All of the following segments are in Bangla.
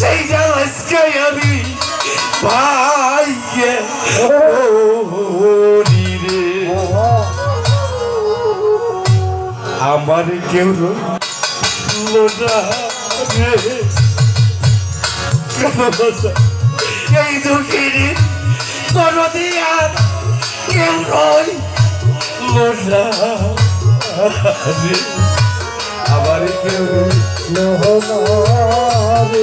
সেই আজকে আমি ভাইয়ে রে। আমার কেউ এই দুঃখিনী কোনদিন আর কেউ নয় লোটা আমার কেউ আকাল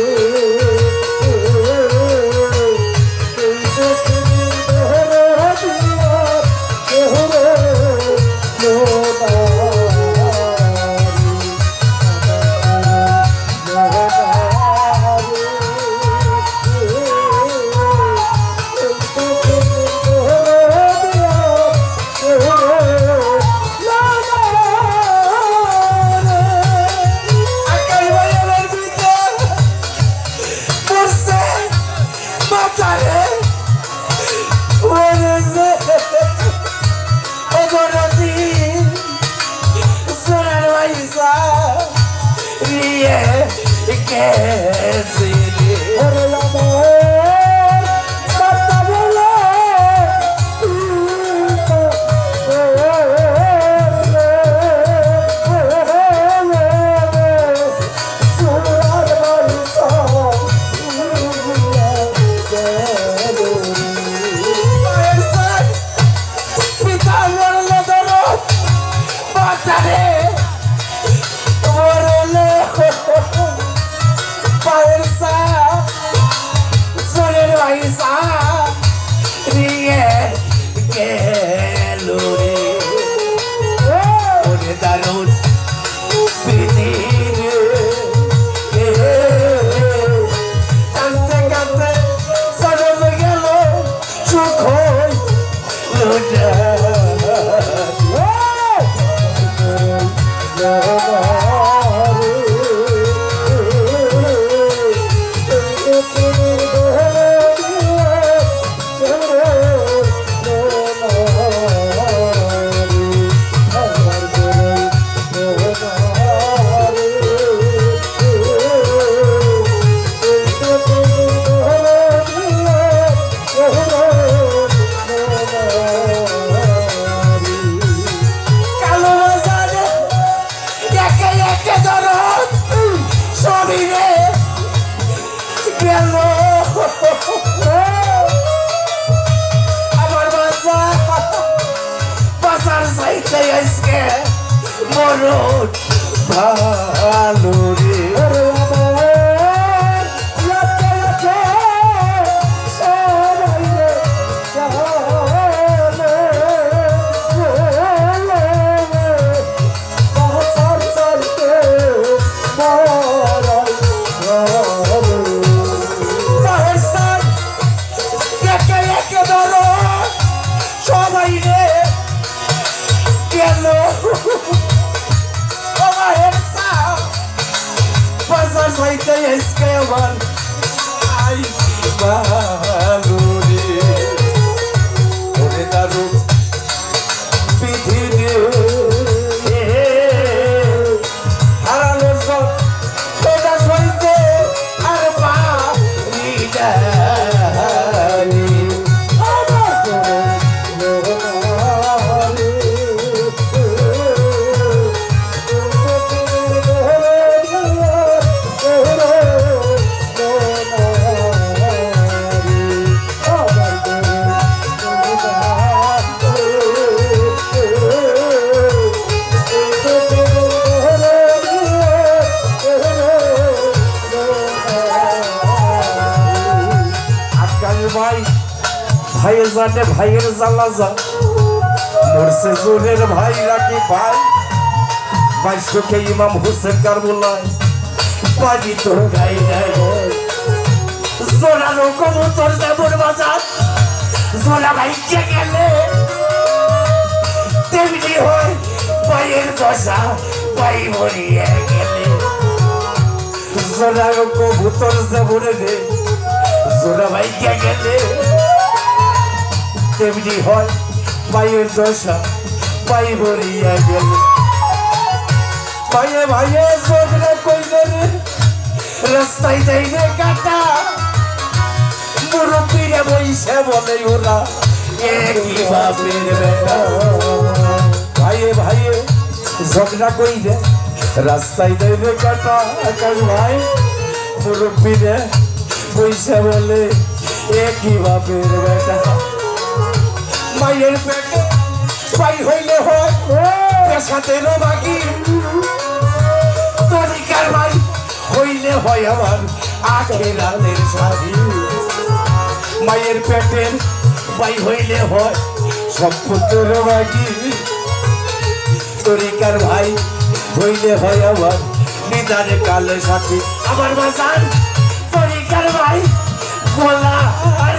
গেছে পিতা লোটা আমার বাচ্চা বাসার সাইতে আজকে মরণ ভালো রে সাহসান ভালো জানে ভাইয়ের জ্বালা যা। মরছে জোরের ভাই রাখি ভাই। বাইশকে ইমাম হুসেন কারবুলায় পানি তো গাই নাই জোরানো কবুতর যেমন বাজার। জোলা ভাই কে গেলে? তেমনি হয় ভাইয়ের দশা, ভাই মরিয়ে গেলে। জোরানো কবুতর যেমন রে। জোরা ভাই কে গেলে? তেমনি হয় পায়ের দশা পাই ভরিয়া গেল। পায়ে ভাইয়ে চোখরে কইলে রাস্তায় যাই রে কাটা। মুরব্বীরে বইসে বলে ওরা, একই বাপের বেটা। ভাইয়ে ভাইয়ে ঝগড়া কইরে রাস্তায় দেবে কাটা। আকাশ ভাই মুরব্বী রে পয়সা বলে, একই বাপের বেটা। মায়ের পেটে পাই হইলে হয় বাকি তরিকার ভাই হইলে হয় আমার আখেরাতের শাড়ি। মায়ের পেটের পাই হইলে হয় সম্পদের বাকি তরিকার ভাই হইলে হয় আমার নিদারে কালে সাথী। আমার বাসান তরিকার ভাই বলা আর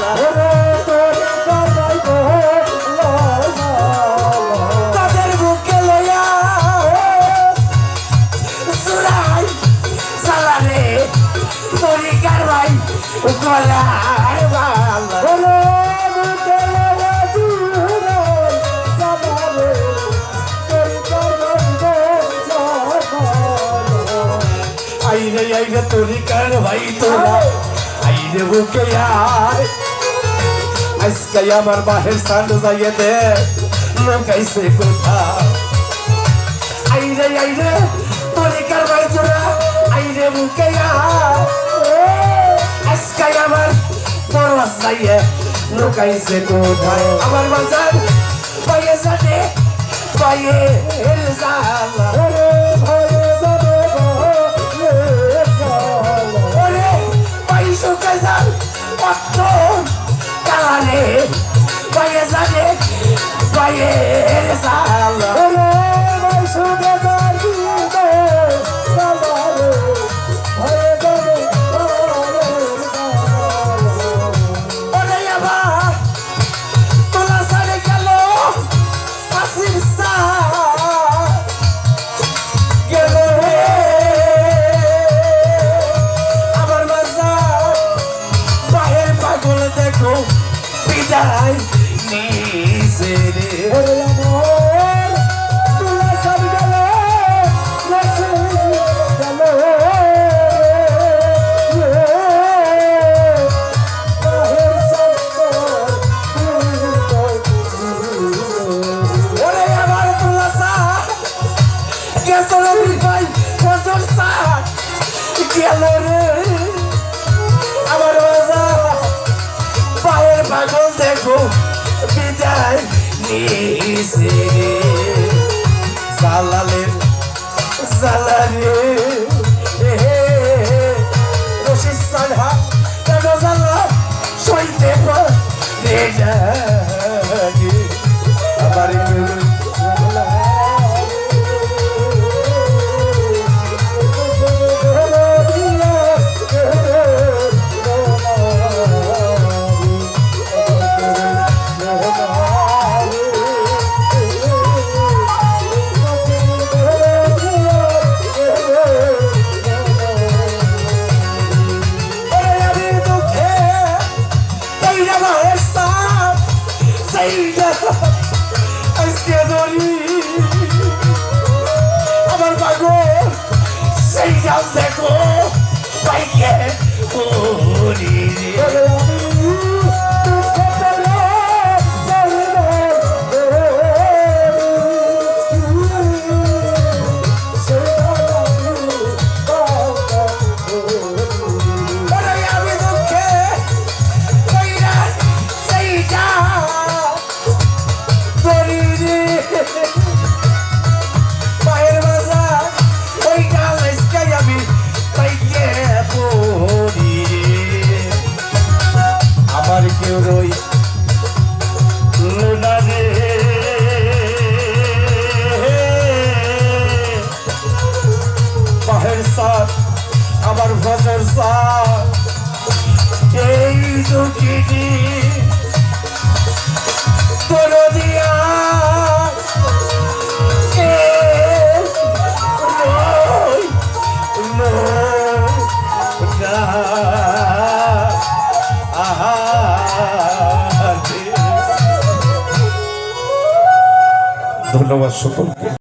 তাদের আইরে আইরে তরিকার ভাই তোরা আইরে বুকে আর আজকে আমার বাহের সান্ড যাইয়ে দে লোকাইছে কোথা আইরে আইরে তরিকার ভাই তোরা আইরে বুকে আর আজকে আমার পরশ যাইয়ে লোকাইছে কোথায়? আমার বাজার পাইয়ে জানে পাইয়ে জালা অত কালানে পাইয়ে রে আমার পায়ের পাগল দেখো বিদায়। রে জালালের জালারে রশিদ সাধা কেন জালা সইতে পারে জানি আমার রই। লোনা রে। পাহের সাথ আমার ভজর সাথ এই দুঃখিনী তোর ধন্যবাদ সকলকে।